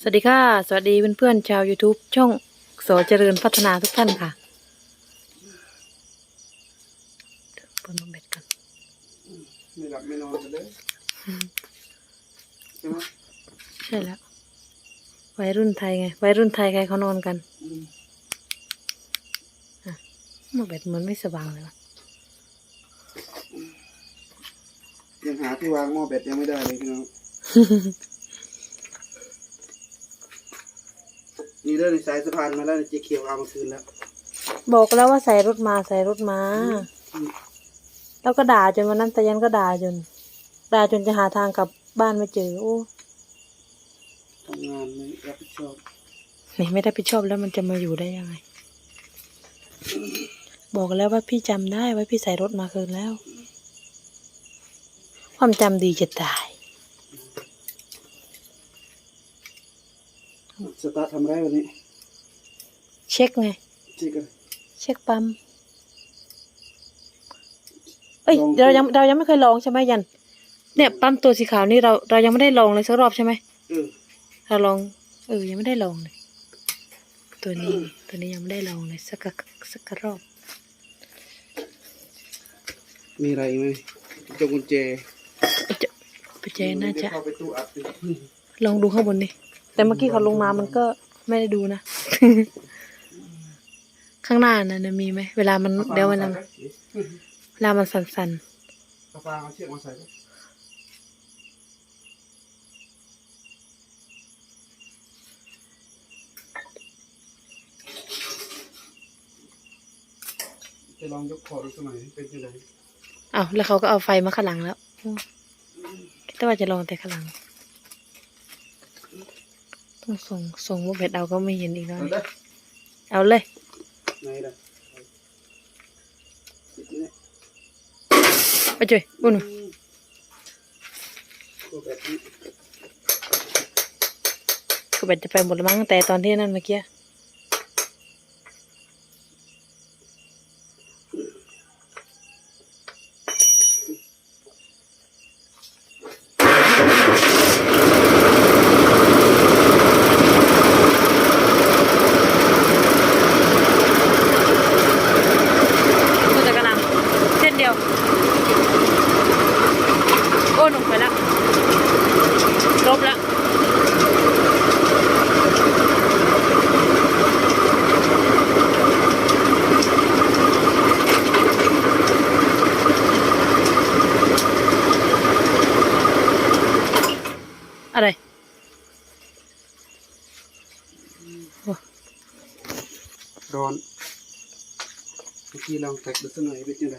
สวัสดีค่ะ สวัสดีเพื่อนๆชาว YouTube ช่องโสเจริญพัฒนาทุกท่านค่ะเปิดมาเบ็ดกันไม่หลับไม่นอนกันเลยใช่ไหมใช่แล้ววัยรุ่นไทยไงวัยรุ่นไทยใครเขานอนกันอืมมาเบ็ดเหมือนไม่สว่างเลยวะยังหาที่วางหม้อแบตยังไม่ได้เลยพี่น้อง นี่เรื่องในสายสะพานมาแล้วในเจ๊เขียวเอามาคืนแล้วบอกแล้วว่าใส่รถมาใส่รถมาอืมแล้วก็ด่าจนวันนั้นตายันก็ด่าจนด่าจนจะหาทางกลับบ้านไม่เจอโอ้ทำงานไม่รับผิดชอบนี่ไม่ได้ผิดชอบแล้วมันจะมาอยู่ได้ยังไง บอกแล้วว่าพี่จำได้ว่าพี่ใส่รถมาคืนแล้ว ความจำดีจะตาย สตาร์ททำไรวันนี้ เช็คไงเจ๊กันเช็คปั๊มเอ้ยลองเรายังเรายังไม่เคยลองใช่ไหมยัน เนี่ยปั๊มตัวสีขาวนี่เราเรายังไม่ได้ลองเลยสักรอบใช่ไหมเออเราลองเออยังไม่ได้ลองเลย ตัวนี้ตัวนี้ยังไม่ได้ลองเลยสักกะสักกะรอบ มีอะไรอีกไหมจงกุญแจไปเจไปเจน่าจะเข้าไปตู้อัดดิลองดูข้างบนดิ แต่เมื่อกี้เขาลงมามันก็ไม่ได้ดูนะ ข้างหน้าน่ะนะมีไหมเวลามันเดี๋ยวเวลามันเวลามันสั่นกาฟางเอาเชือกมาใส่ไว้จะลองยกคอดูสักหน่อยเป็นยังไงๆอ้าวแล้วเขาก็เอาไฟมาข้างหลังแล้วโอ้คิดว่าจะลองแต่ข้างหลังต้อง ส่งส่งว่าเบ็ดเอาก็ไม่เห็นอีกแล้วเอานี่ได้เอาเลยไหนล่ะเนี่ยไปจุยบุญตัวแบบนี้ก็เบ็ดจะไปหมดแล้วมั้งแต่ตอนที่นั่นเมื่อกี้กูจะกระลังเส้นเดียว โอ้หนุ่มไปแล้วลบแล้ว อะไร ร้อนเมื่อกี้ลองแตกดูสักหน่อยเป็นยังไง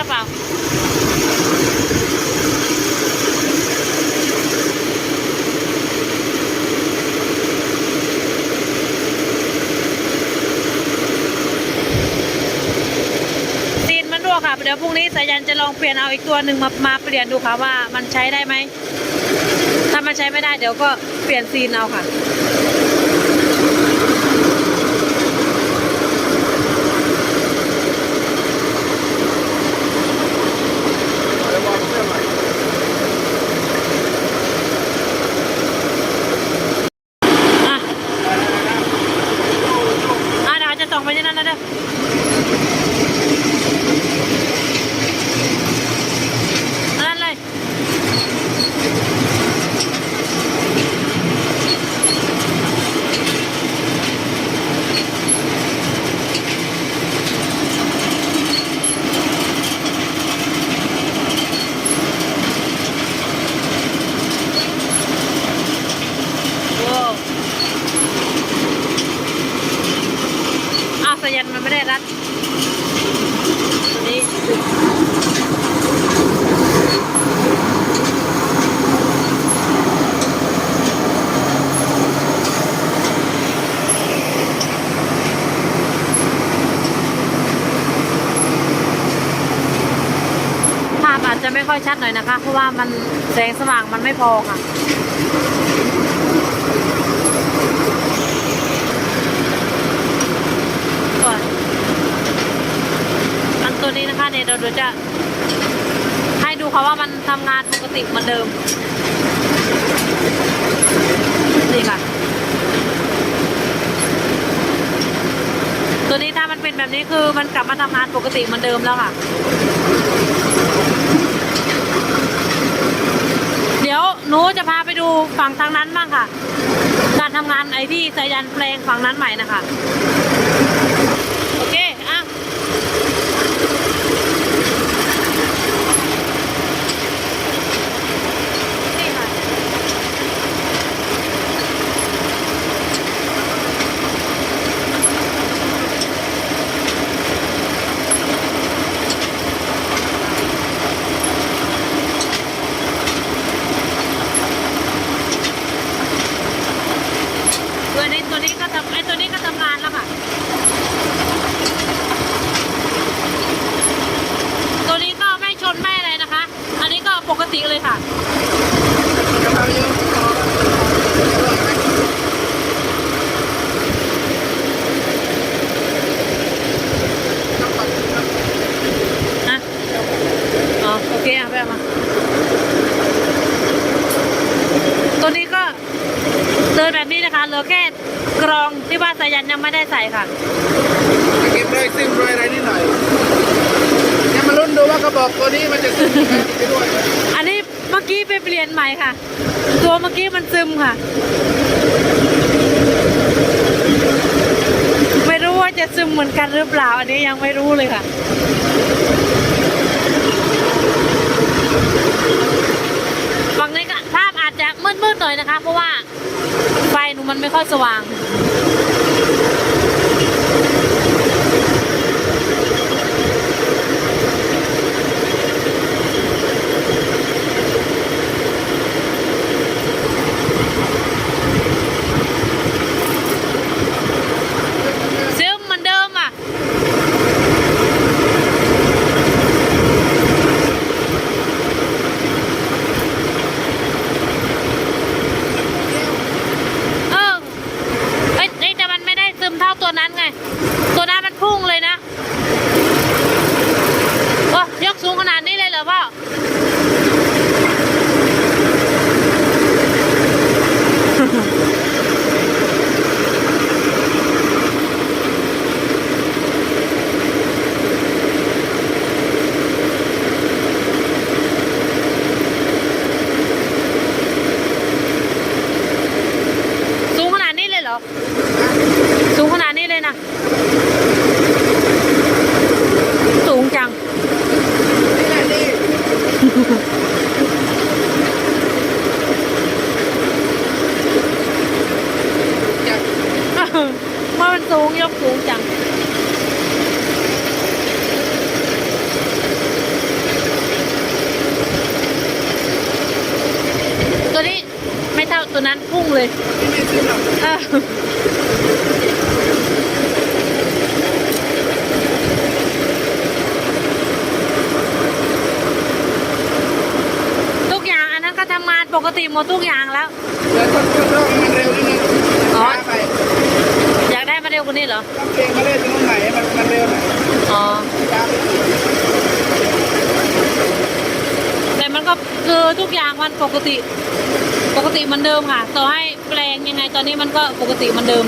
รือเปล่าค่ะเดี๋ยวพรุ่งนี้สายันจะลองเปลี่ยนเอาอีกตัวหนึ่งมามาเปลี่ยนดูค่ะว่ามันใช้ได้ไหม ถ้ามันใช้ไม่ได้เดี๋ยวก็เปลี่ยนซีนเอาค่ะ สยันมันไม่ได้รัดนี่ภาพอาจจะไม่ค่อยชัดหน่อยนะคะ เพราะว่ามันแสงสว่างมันไม่พอค่ะ ก่อนอัน ตัวนี้นะคะเนี่ยวเราจะให้ดูค่ะว่ามันทำงานปกติเหมือนเดิมนี่ค่ะ ตัวนี้ถ้ามันเป็นแบบนี้คือมันกลับมาทำงานปกติเหมือนเดิมแล้วค่ะ เดี๋ยวหนูจะพาไปดูฝั่งทางนั้นบ้างค่ะ การทำงานไอที่สายันแปลงฝั่งนั้นใหม่นะคะ โอเค อะ นี่ค่ะ ตัวนี้ตัวนี้ก็ทำไอตัวนี้ก็ทำงานแล้วค่ะ ตัวนี้ก็ไม่ชนไม่อะไรนะคะ อันนี้ก็ปกติเลยค่ะ กำลังเยอะ นะ อ๋อ โอเคอะไปเอามา ตัวนี้ก็เดินแบบนี้นะคะ เหลื อแค่กรองที่ว่าสายันยังไม่ได้ใส่ค่ะเก็บรอยซึมรอยอะไรนิดหน่อยเนี่ยมาลุ้นดูว่ากระบอกตัวนี้มันจะซึมไหมไปด้วย อันนี้เมื่อกี้ไปเปลี่ยนใหม่ค่ะ ตัวเมื่อกี้มันซึมค่ะ ไม่รู้ว่าจะซึมเหมือนกันหรือเปล่า อันนี้ยังไม่รู้เลยค่ะฝั่งนี้ก็ภาพอาจจะมืดๆหน่อยนะคะ เพราะว่าไฟหนู มันไม่ค่อยสว่าง ซึมเหมือนเดิมอะ เออเอ้ยเอ้ยแต่มันไม่ได้ซึมเท่าตัวนั้นไง ตัวนั้นมันพุ่งเลยนะโอ้ยกสูงขนาดนี้เลยเหรอพ่อ สูงขนาดนี้เลยเหรอ สูงขนาดนี้เลยนะ สูงจัง นี่แหละนี่จะ ว่ามันสูงยกสูงจัง ตัวนี้ไม่เท่าตัวนั้นพุ่งเลย ไม่ซึมหรอก เออ ดทุกอย่างแล้ว เดี๋ยวต้องต้องต้องให้มันเร็วนิดนึง อ๋อ ช้าไป อยากได้มาเร็วกว่านี้เหรอต้องเพลงมาเล่นตรงไหนให้มันมันเร็วหน่อยอ๋อช้าไปแต่มันก็คือทุกอย่างมันปกติ ปกติเหมันเดิมค่ะ ต่อให้แปลงยังไงตอนนี้มันก็ปกติเหมันเดิม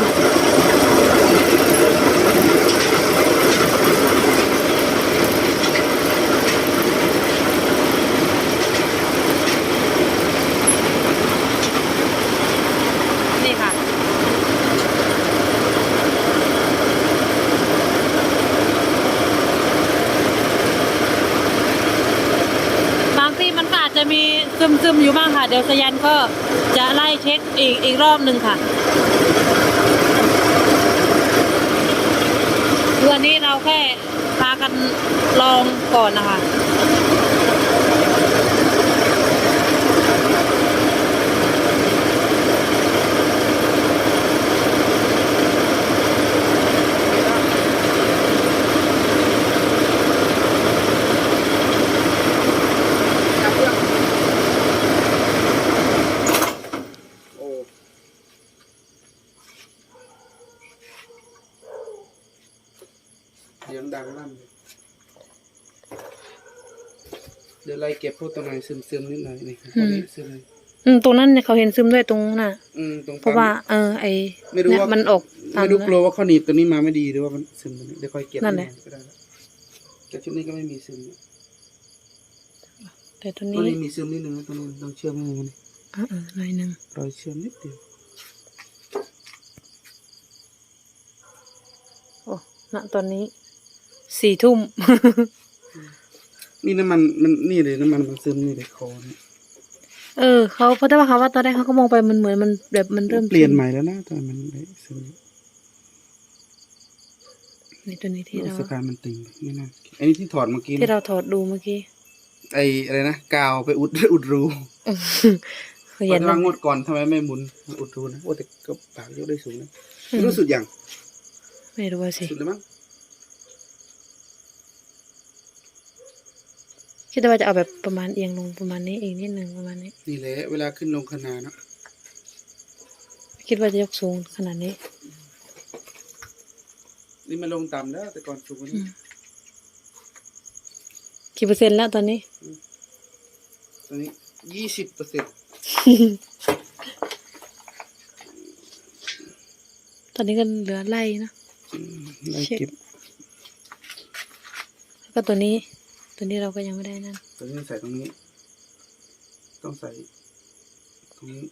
นี่ค่ะ บางที่มันก็อา จะมีซึมซึมๆอยู่บ้างค่ะ เดี๋ยวสยันก็จะไล่เช็คอีกอีกรอบหนึ่งค่ะวันนี้เราแค่พากันลองก่อนนะคะ จับเครื่องโอ้เสี ยงดังลั่นเลยเดี๋ยวไล่เก็บพวกตรงไหนซึมๆนิดหน่อยนี่ครับตรงนี้ซึมเลยอืมตรงนั้นเนี่ยเขาเห็นซึมด้วยตรงน่ะ อืมตรงเพราะว่า เออ ไอไม่รู้เนี่ยว่ามันออกตามไม่รู้นะกลัวว่าเขาหนีบตัวนี้มาไม่ดีหรือว่ามันซึมตัวนี้เดี๋ยวค่อยเก็บนั่นแหละก็ได้แล้วแต่ชุดนี้ก็ไม่มีซึมนะแต่ตัวตัวนี้นี้มีซึมนิดนึงนะตัวนี้ต้องเชื่อมนิดนึงนะอ่าหน่อยหนึ่งรอยเชื่อมนิดเดียวโอ้ณตอนนี้ สี่ทุ่ม นี่น้ำมันมันนี่เลยน้ำมันมันซึมนี่เลยคอเนี่ยเออเขาเพราะแต่ว่าเขาว่าตอนแรกเขาก็มองไปมันเหมือนมันแบบมันเริ่มเปลี่ยนใหม่แล้วนะแต่มันไม่ซึมในตัวนี้ที่เราสกายมันติ่งไม่น่าอันนี้ที่ถอดเมื่อกี้ที่เราถอดดูเมื่อกี้ไออะไรนะกาวไปอุดอุดรูขยันแต่มาว่ากงวดก่อนทำไมไม่หมุนอุดรูนะโอ้แต่ก็ปากยกได้สูงนะอืมรู้สึกอย่างไม่รู้ว่าสิสุดแล้วมั้ง คิดว่าจะเอาแบบประมาณเอียงลงประมาณนี้อีกนิดหนึ่งประมาณนี้ นี่แหละเวลาขึ้นลงขนาดเนอะคิดว่าจะยกสูงขนาดนี้ นี่มันลงต่ำแล้วแต่ก่อนสูงกว่าอืนี้มกี่เปอร์เซ็นต์แล้วตอนนี้ ตอนนี้ยี่สิบเปอร์เซ็นต์ตอนนี้ก็เหลือไล่นะไล่เช็คเก็บแล้วก็ตัวนี้ ตัวนี้เราก็ยังไม่ได้นั่นตัวนี้ใส่ตรงนี้ ต้องใส่ ตรงนี้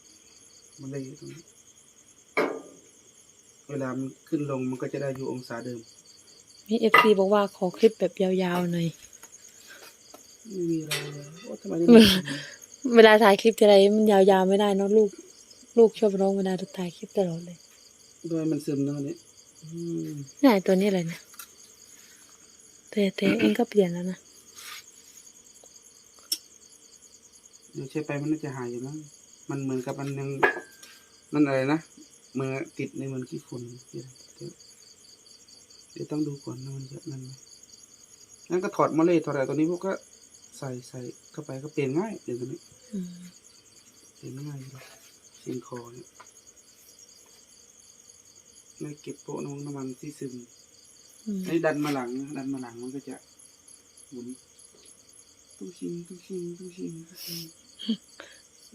มันเลยตรงนี้ เวลามันขึ้นลงมันก็จะได้อยู่องศาเดิม มีเอฟซีบอกว่าขอคลิปแบบยาวๆหน่อย ไม่มีอะไรเลยโอ้ทำไมเวนี่ลาเวลาถ่ายคลิปทีไรมันยาวๆไม่ได้เนอะลูก ลูกชอบร้องเวลาถ่ายคลิปตลอดเลยด้วยมันซึมเนอะนี่อืม นี่ไอ้ตัวนี้อะไรเนี่ยแต่แต่เองก็เปลี่ยนแล้วนะ เดี๋ยวใช้ไปมันน่าจะหายอยู่มั้งมันเหมือนกับมันยังมันอะไรนะเหมือนติดในเหมือนขี้ฝุ่นเดี๋ยวเดี๋ยวเดี๋ยวต้องดูก่อนนะมันจะนั่นไหมงั้นก็ถอดมาเลยถอดอะไรตัวนี้พวกก็ใส่ใส่เข้าไปก็เปลี่ยนง่ายเปลี่ยนตัวนี้อืมเห็นง่ายอยู่เสียงคอเนี่ยไม่เก็บโปะน้ำน้ำมันที่ซึมอืมให้ดันมาหลังนะดันมาหลังมันก็จะหมุน ตุ้งชิงตุ้งชิงตุ้งชิงตุ้งชิง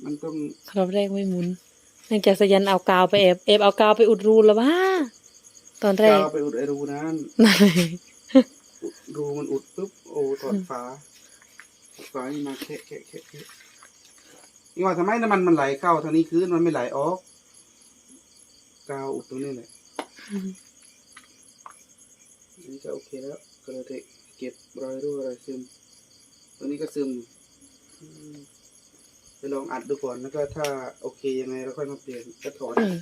มันต้องรอบแรกไม่หมุนเนื่องจากสยันเอากาวไปแอบแอบเอากาวไปอุดรูแล้วว่าตอนแรกกาวไปอุดไอรูนั้นนั่นเลยอุดรูมันอุดปุ๊บโอ้ถอดฝาถอดฝานี่มาแคะแคะแคะแคะนี่ว่าทำไมน้ำมันมันไหลเข้าทางนี้คืนมันไม่ไหลออกกาวอุดตรงนี้แหละอืมอันนี้ก็โอเคแล้วก็เลยได้เก็บรอยรั่วรอยซึม ตัวนี้ก็ซึมอืมไปลองอัดดูก่อนแล้วก็ถ้าโอเคยังไงเราค่อยมาเปลี่ยนก็ถอดอืม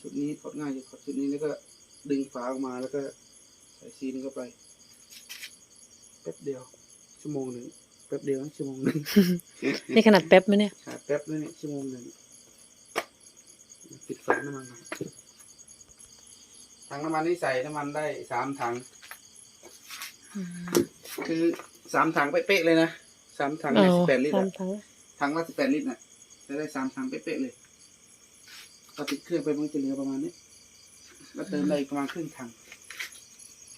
ชุดนี้ถอดง่ายอยู่ถอดชุดนี้แล้วก็ดึงฝาออกมาแล้วก็ใส่ซีนเข้าไปแป๊บเดียว ชั่วโมงหนึ่งแป๊บเดียวนะชั่วโมงหนึ่งนี่ขนาดแป๊บไหมเนี่ยขาดแป๊บนึงเนี่ยชั่วโมงหนึ่งปิดฝาน้ำมันก่อนถังน้ำมันที่ใส่น้ำมันได้สามถังอืมคือ สามถังเป๊ะๆเลยนะสามถังอ๋อสิบแปดลิตรสาอะมถังถังละสิบแปดลิตรน่ะจะได้สามถังเป๊ะๆเลยก็ติดเครื่องไปมันก็จะเหลือประมาณนี้ก็เติมได้อีกประมาณครึ่งถัง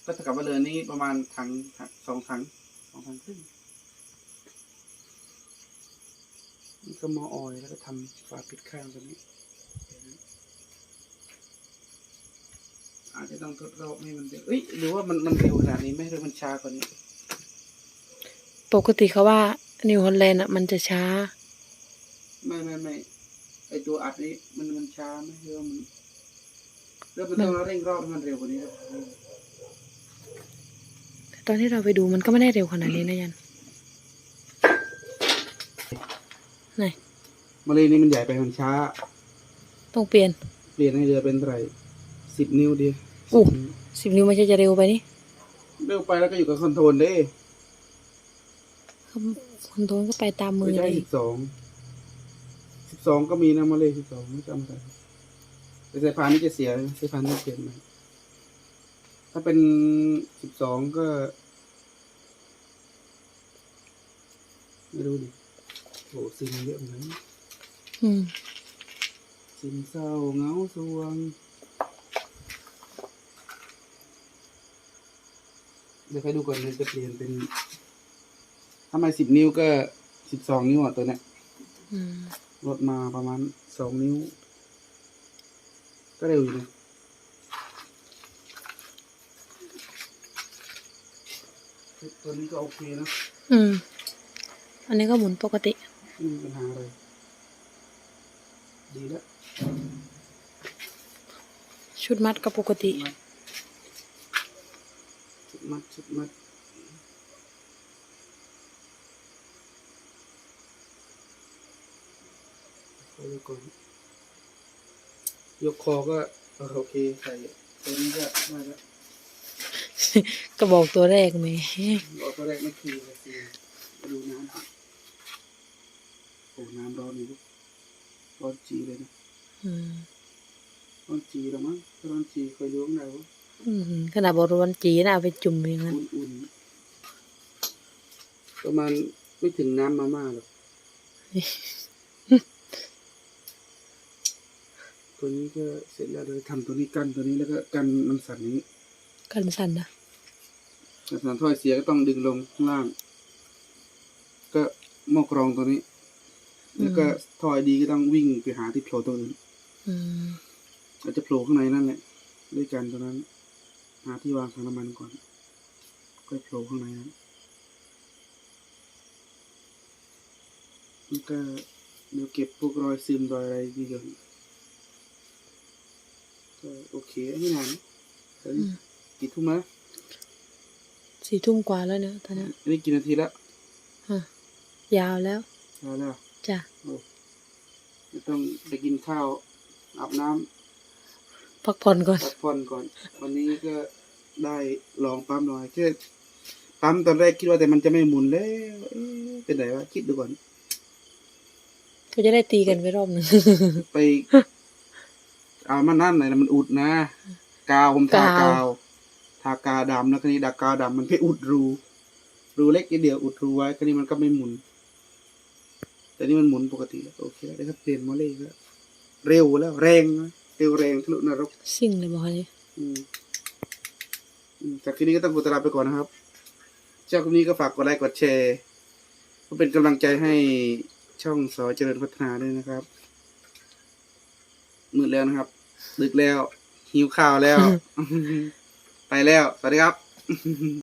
ก็เท่ากับว่าเรือนี้ประมาณถังถังสองถังสองถังครึ่งนี่ก็หมอออยล์แล้วก็ทำฝาปิดข้างตัวนี้ อาจจะต้องทดรอบให้มันเร็วเอ้ยหรือว่ามันมันเร็วขนาดนี้ไหมหรือมันช้ากว่านี้ ปกติเขาว่านิวฮอลแลนด์อะมันจะช้า ไม่ไม่ไม่ไอตัวอัดนี้มันมันช้าไหมหรือว่ามันเรื่องมันต้องเร่งรอบให้มันเร็วกว่านี้ครับแต่ตอนที่เราไปดูมันก็ไม่ได้เร็วขนาดนี้นะยันไหนมาเลยนี่มันใหญ่ไปมันช้า ต้องเปลี่ยน เปลี่ยนให้เรือเป็นเท่าไหร่สิบนิ้วดีอู้สิบนิ้วไม่ใช่จะเร็วไปนี่ เร็วไปแล้วก็อยู่กับคอนโทรลเด้ คอนโทรลก็ไปตามมืไม่อใช่เลยสิบสองสิบสองก็มีนะมาเลยสิบสองไม่จำได้แต่สายพานนี่จะเสียสายพานนี่เปลี่ยนใหม่ถ้าเป็นสิบสองก็ ไม่รู้ดิโหซิมเยอะเหมือนกันอืมซิมเศร้าเหงาสวงเดี๋ยวไปดูก่อนมันจะเปลี่ยนเป็น ทำไมสิบนิ้วก็สิบสองนิ้วอะตัวเนี้ยอืมลดมาประมาณสองนิ้ว ก็เร็วอยู่นะตัวนี้ก็โอเคนะอืม อันนี้ก็หมุนปกติ ไม่มีปัญหาอะไรดีแล้วชุดมัดก็ปกติ ชุดมัดชุดมัด ไปดูก่อน ยกคอก็โอเคใส่ตัวนี้ก็ได้แล้วก็บอกตัวแรกไหมบอกตัวแรกไม่คีเลยคีมาดูน้ำก่อนโอ้น้ำร้อนอยู่ลูกร้อนจีเลยนะอร้อนจีแล้วมั้งร้อนจีเคยรู้ข้างในวะอืมขนาดบอกวันจีนะเอาไปจุ่มอย่างนั้นอุ่นๆประมาณไม่ถึงน้ำมาม่าหรอก ตัวนี้ก็เสร็จแล้วเลยทำตัวนี้กันตัวนี้แล้วก็กันน้ำสันนี้กันสั่นนะน้ำสันถ้อยเสียก็ต้องดึงลงข้างล่าง ก็หม้อกรองตัวนี้ แล้วก็ถ้อยดีก็ต้องวิ่งไปหาที่โผล่ตัวอื่นอืมอาจจะโผล่ข้างในนั่นแหละ ด้วยกันตัวนั้น หาที่วางถังน้ำมันก่อนก็โผล่ข้างในนั้นแล้วก็เดี๋ยวเก็บพวกรอยซึมรอยอะไรดีก่อนก็ โอเคไม่นานนะตอนนี้กี่ทุ่มแล้วสี่ทุ่มกว่าแล้วเนี่ยตอนนี้อันนี้กี่นาทีแล้วฮะยาวแล้วเช้าแล้วจ้ะโอ้ไม่ต้องไปกินข้าวอาบน้ำพักผ่อนก่อนพักผ่อนก่อน วันนี้ก็ได้ลองปั๊มหน่อยแค่ปั๊มตอนแรกคิดว่าแต่มันจะไม่หมุนแล้วเอ๊ะเป็นไหนวะคิดดูก่อนก็จะได้ตีกันไปรอบหนึ่งไป เอามันนั่นไหนอยนะมันอุดนะ กาวผมทากาวกาวทากาวดำแล้วคันนี้ดากาวดำมันไปอุดรู รูเล็กนิดเดียวอุดรูไว้คันนี้มันก็ไม่หมุน แต่นี่มันหมุนปกติแล้วโอเคแล้วได้ครับเปลี่ยนโมเลกุลแล้วเร็วแล้วแรงนะเร็วแรงทะลุนรกซิ่งเลยบอกเลยอืมอืมจากที่นี้ก็ต้องขอตวลาไปก่อนนะครับ เจ้าคนนี้ก็ฝากกดไลค์กดแชร์เพื่อเป็นกำลังใจให้ช่องสอเจริญพัฒนาด้วยนะครับมืดแล้วนะครับ ดึกแล้ว หิวข้าวแล้ว ไปแล้ว สวัสดีครับ